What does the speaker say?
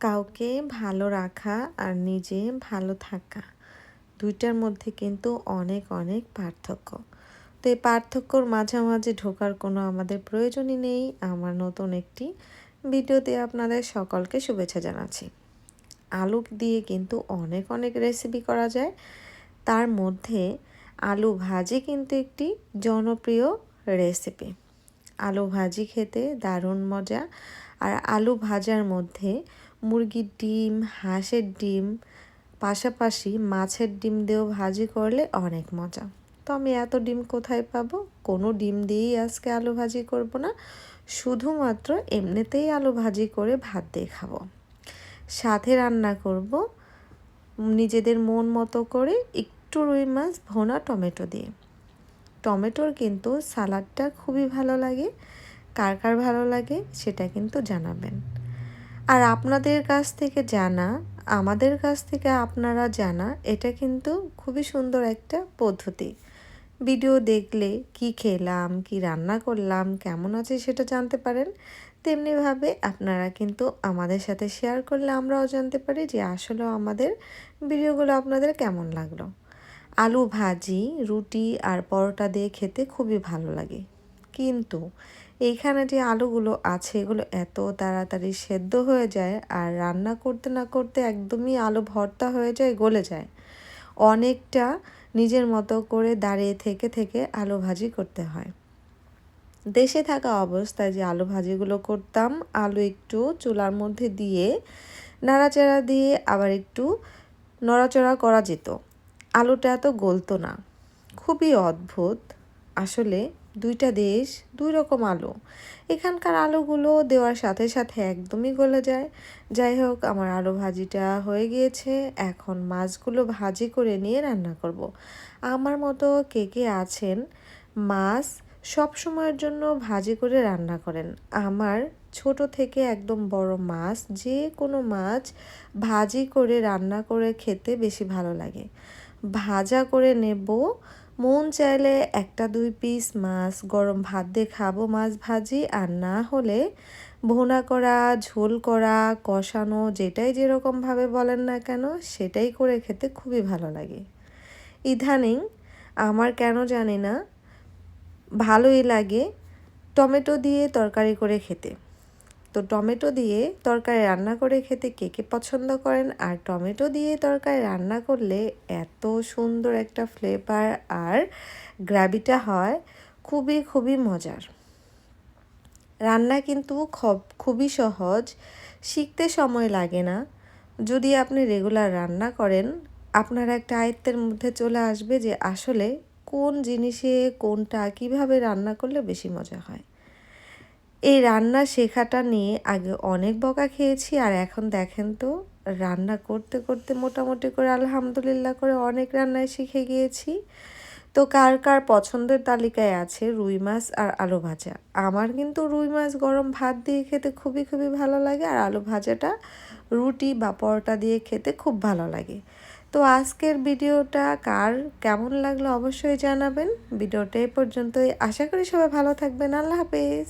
কাউকে ভালো রাখা আর নিজে ভালো থাকা, দুইটার মধ্যে কিন্তু অনেক অনেক পার্থক্য। তো এই পার্থক্যর মাঝামাঝি ঢোকার কোনো আমাদের প্রয়োজনই নেই। আমার নতুন একটি ভিডিওতে আপনাদের সকলকে শুভেচ্ছা জানাচ্ছি। আলু দিয়ে কিন্তু অনেক অনেক রেসিপি করা যায়। তার মধ্যে আলু ভাজি কিন্তু একটি জনপ্রিয় রেসিপি আলু ভাজি খেতে দারুণ মজা। আর আলু ভাজার মধ্যে মুরগির ডিম, হাঁসের ডিম, পাশাপাশি মাছের ডিম দিয়েও ভাজি করলে অনেক মজা। তো আমি এত ডিম কোথায় পাবো? কোনো ডিম দিয়েই আজকে আলু ভাজি করব না। শুধুমাত্র এমনিতেই আলু ভাজি করে ভাত দিয়ে খাব। সাথে রান্না করব নিজেদের মন মতো করে একটু রুই মাছ, ভোনা, টমেটো দিয়ে। টমেটোর কিন্তু সালাডটা খুবই ভালো লাগে। কার কার ভালো লাগে সেটা কিন্তু জানাবেন। আর আপনাদের কাছ থেকে জানা, আমাদের কাছ থেকে আপনারা জানা, এটা কিন্তু খুবই সুন্দর একটা পদ্ধতি। ভিডিও দেখলে কি খেলাম, কি রান্না করলাম, কেমন আছে সেটা জানতে পারেন। তেমনিভাবে আপনারা কিন্তু আমাদের সাথে শেয়ার করলে আমরাও জানতে পারি যে আসলে আমাদের ভিডিওগুলো আপনাদের কেমন লাগল। আলু ভাজি, রুটি আর পরোটা দিয়ে খেতে খুবই ভালো লাগে। কিন্তু এইখানে যে আলুগুলো আছে, এগুলো এত তাড়াতাড়ি সেদ্ধ হয়ে যায় আর রান্না করতে না করতে একদমই আলু ভর্তা হয়ে যায়, গলে যায়। অনেকটা নিজের মতো করে দাঁড়িয়ে থেকে থেকে আলু ভাজি করতে হয়। দেশে থাকা অবস্থায় যে আলু ভাজিগুলো করতাম, আলু একটু চুলার মধ্যে দিয়ে নাড়াচাড়া দিয়ে আবার একটু নড়াচড়া করা যেত। আলুটা এত গলতো না। খুবই অদ্ভুত। আসলে দুইটা দেশ, দুই রকম আলু। এখানকার আলুগুলো দেওয়ার সাথে সাথে একদমই গলে যায়। যাই হোক, আমার আলু ভাজিটা হয়ে গিয়েছে। এখন মাছগুলো ভাজি করে নিয়ে রান্না করব। আমার মতো কে কে আছেন, মাছ সব সময়ের জন্য ভাজি করে রান্না করেন। আমার ছোট থেকে একদম বড় মাছ, যে কোনো মাছ ভাজি করে রান্না করে খেতে বেশি ভালো লাগে। ভাজা করে নেব মন চাইলে একটা দুই পিস মাছ, গরম ভাত দিয়ে খাব মাছ ভাজি, আর না হলে ভোনা করা, ঝোল করা, কষানো, যেটাই যেরকমভাবে বলেন না কেন, সেটাই করে খেতে খুবই ভালো লাগে। ইদানিং আমার কেন জানি না, ভালোই লাগে টমেটো দিয়ে তরকারি করে খেতে। তো টমেটো দিয়ে তরকারি রান্না করে খেতে কে কে পছন্দ করেন? আর টমেটো দিয়ে তরকারি রান্না করলে এত সুন্দর একটা ফ্লেভার আর গ্রাভিটা হয়, খুবই খুবই মজার। রান্না কিন্তু খুবই সহজ, শিখতে সময় লাগে না। যদি আপনি রেগুলার রান্না করেন, আপনার একটা আয়ত্তের মধ্যে চলে আসবে যে আসলে কোন জিনিসে কোনটা কীভাবে রান্না করলে বেশি মজা হয়। এই রান্না শেখাটা নিয়ে আগে অনেক বকা খেয়েছি আর এখন দেখেন তো, রান্না করতে করতে মোটামুটি করে আলহামদুলিল্লাহ করে অনেক রান্নায় শিখে গিয়েছি। তো কার কার পছন্দের তালিকায় আছে রুই মাছ আর আলু ভাজা? আমার কিন্তু রুই মাছ গরম ভাত দিয়ে খেতে খুবই খুবই ভালো লাগে আর আলু ভাজাটা রুটি বা পরোটা দিয়ে খেতে খুব ভালো লাগে। তো আজকের ভিডিওটা কার কেমন লাগল অবশ্যই জানাবেন। ভিডিওটা এই পর্যন্তই। আশা করি সবাই ভালো থাকবেন। আল্লাহ হাফেজ।